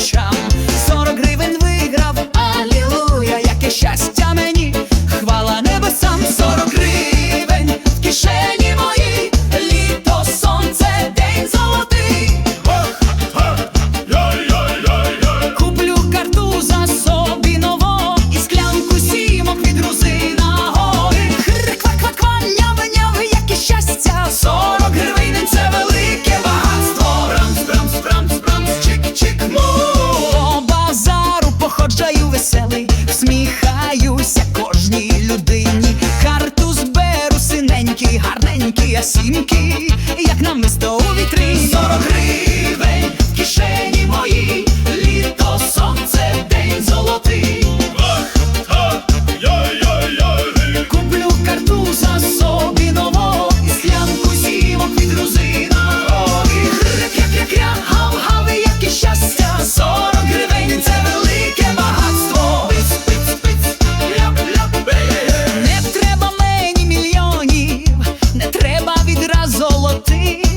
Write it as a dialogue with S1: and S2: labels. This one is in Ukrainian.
S1: chum. ясінки, як нам не сто у вітрі. золотий.